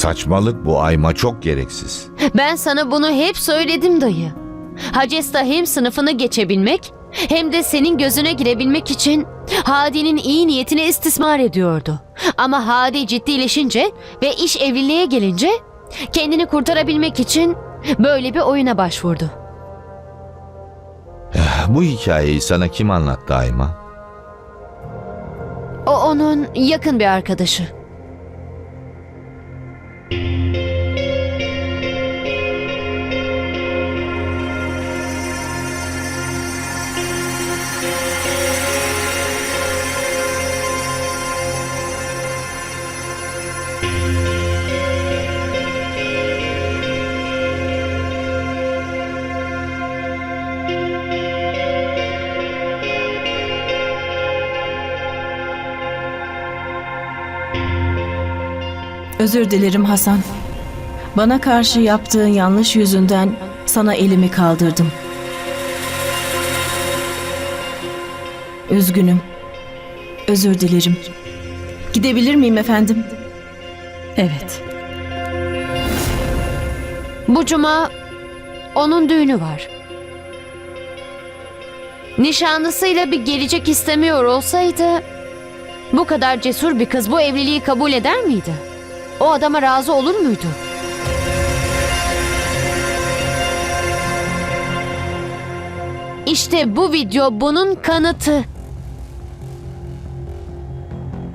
Saçmalık bu Ayma çok gereksiz. Ben sana bunu hep söyledim dayı. Hacesta hem sınıfını geçebilmek hem de senin gözüne girebilmek için Hadi'nin iyi niyetini istismar ediyordu. Ama Hadi ciddileşince ve iş evliliğe gelince kendini kurtarabilmek için böyle bir oyuna başvurdu. Bu hikayeyi sana kim anlattı Ayma? O onun yakın bir arkadaşı. Özür dilerim Hasan. Bana karşı yaptığın yanlış yüzünden sana elimi kaldırdım. Üzgünüm. Özür dilerim. Gidebilir miyim efendim? Evet. Bu cuma onun düğünü var. Nişanlısıyla bir gelecek istemiyor olsaydı bu kadar cesur bir kız bu evliliği kabul eder miydi? O adama razı olur muydu? İşte bu video bunun kanıtı.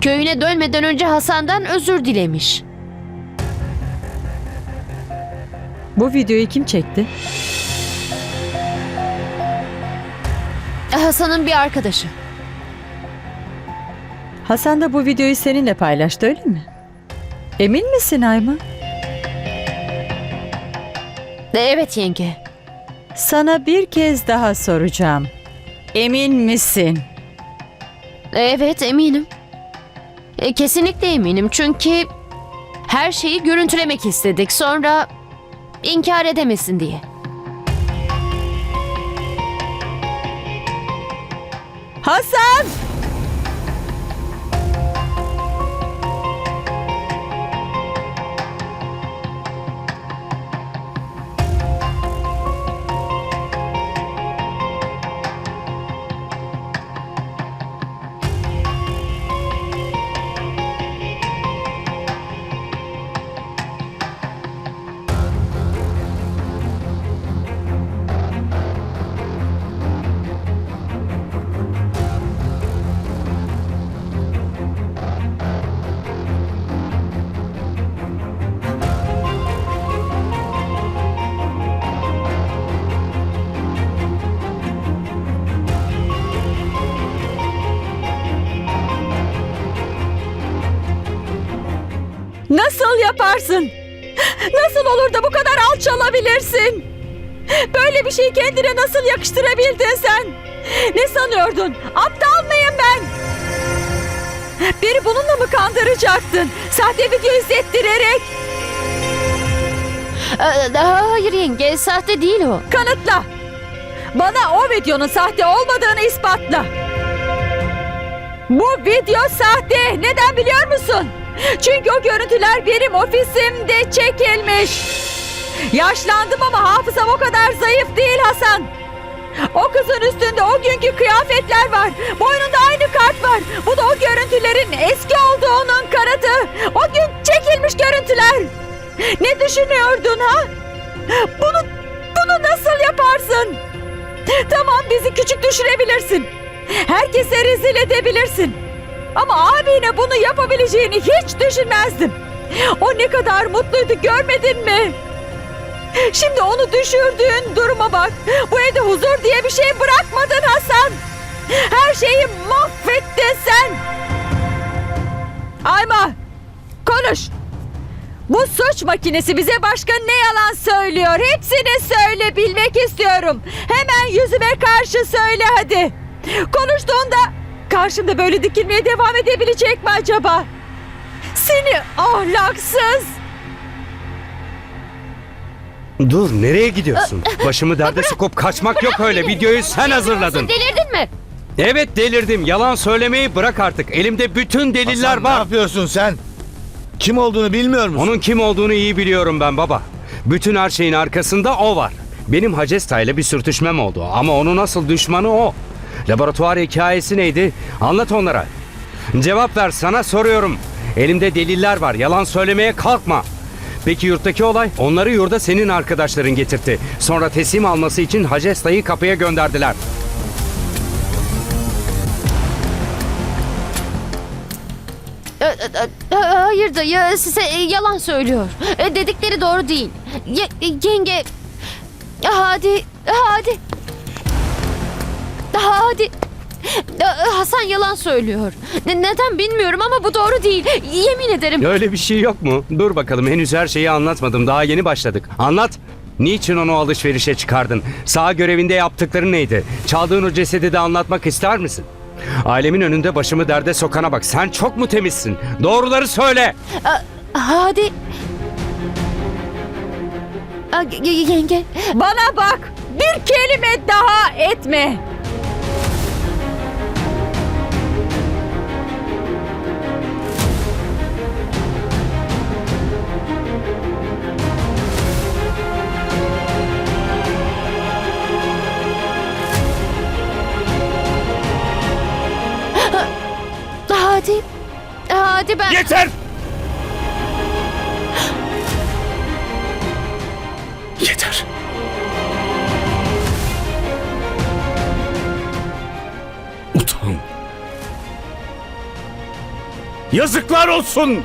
Köyüne dönmeden önce Hasan'dan özür dilemiş. Bu videoyu kim çekti? Hasan'ın bir arkadaşı. Hasan da bu videoyu seninle paylaştı öyle mi? Emin misin Ayma? Evet yenge. Sana bir kez daha soracağım. Emin misin? Evet eminim. E, kesinlikle eminim çünkü her şeyi görüntülemek istedik. Sonra inkar edemesin diye. Hasan! Nasıl yaparsın? Nasıl olur da bu kadar alçalabilirsin? Böyle bir şeyi kendine nasıl yakıştırabildin sen? Ne sanıyordun? Aptal mıyım ben? Beni bununla mı kandıracaktın? Sahte video izlettirerek E, hayır yenge sahte değil o. kanıtla. Bana o videonun sahte olmadığını ispatla. Bu video sahte. Neden biliyor musun? Çünkü o görüntüler benim ofisimde çekilmiş. Yaşlandım ama hafızam o kadar zayıf değil Hasan. O kızın üstünde o günkü kıyafetler var. Boynunda aynı kart var. Bu da o görüntülerin eski olduğunun kanıtı. O gün çekilmiş görüntüler. Ne düşünüyordun ha? Bunu, bunu nasıl yaparsın? Tamam bizi küçük düşürebilirsin. Herkese rezil edebilirsin. Ama abine bunu yapabileceğini hiç düşünmezdim. O ne kadar mutluydu görmedin mi? Şimdi onu düşürdüğün duruma bak. Bu evde huzur diye bir şey bırakmadın Hasan. Her şeyi mahvettin sen. Ayma konuş. Bu suç makinesi bize başka ne yalan söylüyor? Hepsini söyle bilmek istiyorum. Hemen yüzüme karşı söyle hadi. Konuştuğunda karşımda böyle dikilmeye devam edebilecek mi acaba? Seni ahlaksız. Dur nereye gidiyorsun? Başımı derde sokup kaçmak yok öyle. Videoyu sen hazırladın. Delirdin mi? Evet delirdim. Yalan söylemeyi bırak artık. Elimde bütün deliller Hasan, ne var. yapıyorsun sen? Kim olduğunu bilmiyor musun? Onun kim olduğunu iyi biliyorum ben baba. Bütün her şeyin arkasında o var. Benim Hacesta ile bir sürtüşmem oldu ama onun asıl düşmanı o. Laboratuvar hikayesi neydi? Anlat onlara. Cevap ver sana soruyorum. Elimde deliller var. Yalan söylemeye kalkma. Peki yurttaki olay? Onları yurda senin arkadaşların getirtti. Sonra teslim alması için Hacesta'yı kapıya gönderdiler. Hayır dayı size e, yalan söylüyor. E, Dedikleri doğru değil. E, yenge... Hadi, hadi. Hadi. E, Hasan yalan söylüyor. Ne- Neden bilmiyorum ama bu doğru değil. Yemin ederim. Öyle bir şey yok mu? Dur bakalım henüz her şeyi anlatmadım. Daha yeni başladık. Anlat. Niçin onu alışverişe çıkardın? Sağ görevinde yaptıkları neydi? Çaldığın o cesedi de anlatmak ister misin? Ailemin önünde başımı derde sokana bak. Sen çok mu temizsin? Doğruları söyle. Hadi. A, y- y- Yenge. Bana bak. Bir kelime daha etme. Hadi. Hadi ben... Yeter! Yeter. Utan. Yazıklar olsun.